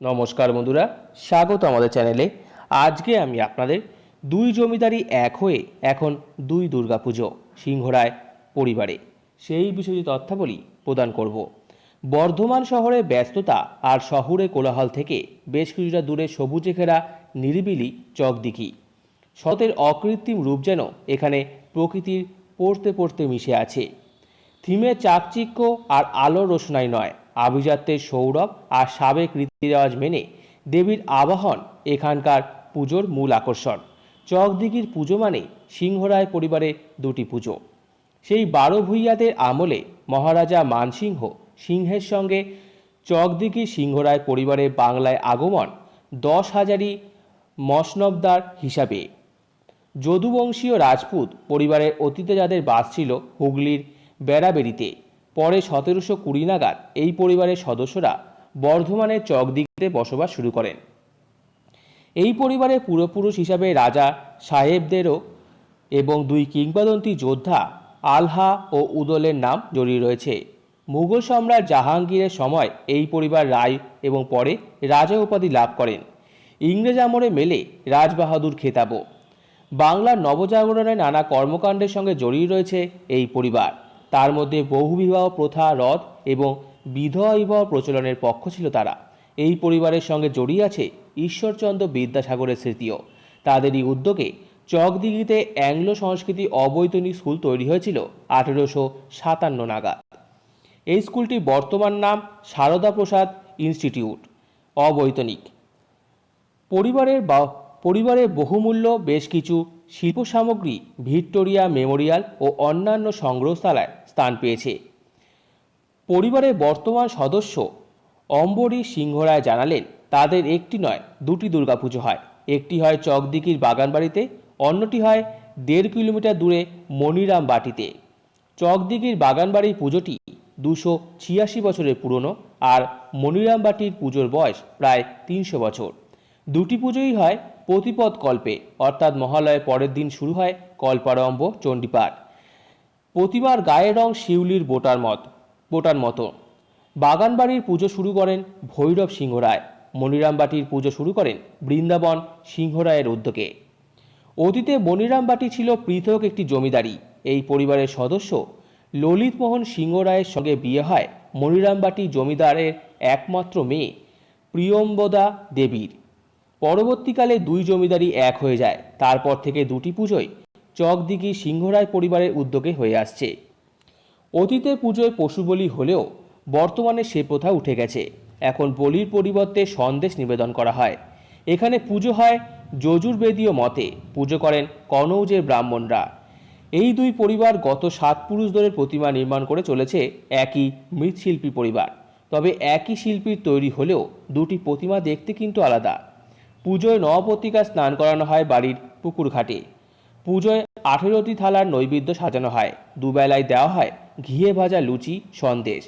নমস্কার বন্ধুরা, স্বাগত আমাদের চ্যানেলে। আজকে আমি আপনাদের দুই জমিদারি এক হয়ে এখন দুই দুর্গাপুজো সিংহরায় পরিবারে। সেই বিষয়ে তথ্যাবলী প্রদান করব। বর্ধমান শহরে ব্যস্ততা আর শহরে কোলাহল থেকে বেশ কিছুটা দূরে সবুজে ঘেরা নিরিবিলি চকদিঘি। শতের অকৃত্রিম রূপ যেন এখানে প্রকৃতির পড়তে পড়তে মিশে আছে। থিমে চাকচিক্য আর আলোর রোশনাই নয়। আভিজাত্যের সৌরভ আর সাবেক রীতিরেওয়াজ মেনে দেবীর আবাহন এখানকার পুজোর মূল আকর্ষণ। চকদিঘির পুজো মানে সিংহরায় পরিবারের দুটি পুজো। সেই বারো ভূইয়াদের আমলে মহারাজা মানসিংহ সিংহের সঙ্গে চকদিঘি সিংহরায় পরিবারের বাংলায় আগমন দশ হাজারি মসনবদার হিসাবে। যদুবংশীয় রাজপুত পরিবারের অতীতে যাদের বাস ছিল হুগলির বেড়াবেড়িতে। পরে সতেরোশো কুড়ি নাগাদ এই পরিবারের সদস্যরা বর্ধমানের চকদিঘিতে বসবাস শুরু করেন। এই পরিবারের পূর্বপুরুষ হিসাবে রাজা সাহেবদেরও এবং দুই কিংবদন্তি যোদ্ধা আলহা ও উদলের নাম জড়িয়ে রয়েছে। মুঘল সম্রাট জাহাঙ্গীরের সময় এই পরিবার রায় এবং পরে রাজা উপাধি লাভ করেন। ইংরেজ আমলে মেলে রাজবাহাদুর খেতাবও। বাংলার নবজাগরণের নানা কর্মকাণ্ডের সঙ্গে জড়িয়ে রয়েছে এই পরিবার। তার মধ্যে বহুবিবাহ প্রথা রদ এবং বিধবা বিবাহ প্রচলনের পক্ষ ছিল তারা। এই পরিবারের সঙ্গে জড়িয়ে আছে ঈশ্বরচন্দ্র বিদ্যাসাগরের স্মৃতিও। তাদেরই উদ্যোগে চকদিঘিতে অ্যাংলো সংস্কৃতি অবৈতনিক স্কুল তৈরি হয়েছিল আঠেরোশো সাতান্ন নাগাদ। এই স্কুলটির বর্তমান নাম সারদা প্রসাদ ইনস্টিটিউট, অবৈতনিক। পরিবারের বা পরিবারের বহুমূল্য বেশ কিছু শিল্প সামগ্রী, ভিক্টোরিয়া মেমোরিয়াল ও অন্যান্য সংগ্রহশালায় স্থান পেয়েছে। পরিবারের বর্তমান সদস্য অম্বরী সিংহরায় জানালেন, তাদের একটি নয়, দুটি দুর্গাপুজো হয়। একটি হয় চকদিঘির বাগানবাড়িতে, অন্যটি হয় দেড় কিলোমিটার দূরে মনিরাম বাটিতে। চকদিঘির বাগানবাড়ির পুজোটি দুশো ছিয়াশি বছরের পুরনো আর মনিরাম বাটির পুজোর বয়স প্রায় তিনশো বছর। দুটি পুজোই হয় প্রতিপদ কল্পে, অর্থাৎ মহালয়ের পরের দিন শুরু হয় কল্পারম্ভ চণ্ডীপাঠ। প্রতিমার গায়ের রং শিউলির বোটার মত, বোটার মতো। বাগানবাড়ির পুজো শুরু করেন ভৈরব সিংহ রায় মনিরামবাটির পুজো শুরু করেন বৃন্দাবন সিংহরায়ের উদ্যোগে। অতীতে মনিরামবাটি ছিল পৃথক একটি জমিদারি। এই পরিবারের সদস্য ললিতমোহন সিংহ রায়ের সঙ্গে বিয়ে হয় মনিরামবাটি জমিদারের একমাত্র মেয়ে, প্রিয়ম্বদা দেবীর। পরবর্তীকালে দুই জমিদারি এক হয়ে যায়। তারপর থেকে দুটি পুজোই চকদিঘি সিংহরায় পরিবারের উদ্যোগে হয়ে আসছে। অতীতে পুজোয় পশু বলি হলেও বর্তমানে সে প্রথা উঠে গেছে। এখন বলির পরিবর্তে সন্দেশ নিবেদন করা হয়। এখানে পুজো হয় যজুর্বেদীয় মতে। পুজো করেন কনৌজের ব্রাহ্মণরা। এই দুই পরিবার গত সাত পুরুষ ধরে প্রতিমা নির্মাণ করে চলেছে একই মৃৎশিল্পী পরিবার। তবে একই শিল্পীর তৈরি হলেও দুটি প্রতিমা দেখতে কিন্তু আলাদা। পুজোয় নবপত্রিকা স্নান করানো হয় বাড়ির পুকুর ঘাটে পুজোয় আঠেরোটি থালার নৈবেদ্য সাজানো হয়। দুবেলায় দেওয়া হয় ঘিয়ে ভাজা লুচি, সন্দেশ।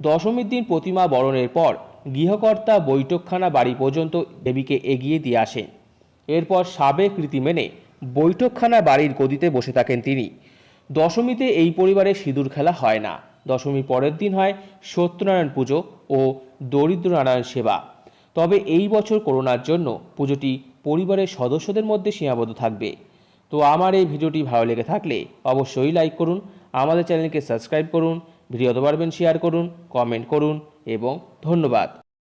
দশমীর দিন প্রতিমা বরণের পর গৃহকর্তা বৈঠকখানা বাড়ি পর্যন্ত দেবীকে এগিয়ে দিয়ে আসেন। এরপর সাবেক রীতি মেনে বৈঠকখানা বাড়ির গদিতে বসে থাকেন তিনি। দশমীতে এই পরিবারে সিঁদুর খেলা হয় না। দশমীর পরের দিন হয় সত্যনারায়ণ পুজো ও দরিদ্র নারায়ণ সেবা। তবে এই বছর করোনার জন্য পুজোটি পরিবারের সদস্যদের মধ্যে সীমাবদ্ধ থাকবে। তো আমার এই ভিডিওটি ভালো লেগে থাকলে অবশ্যই লাইক করুন, আমাদের চ্যানেলকে সাবস্ক্রাইব করুন ভিডিও পারবেন শেয়ার করুন কমেন্ট করুন এবং ধন্যবাদ।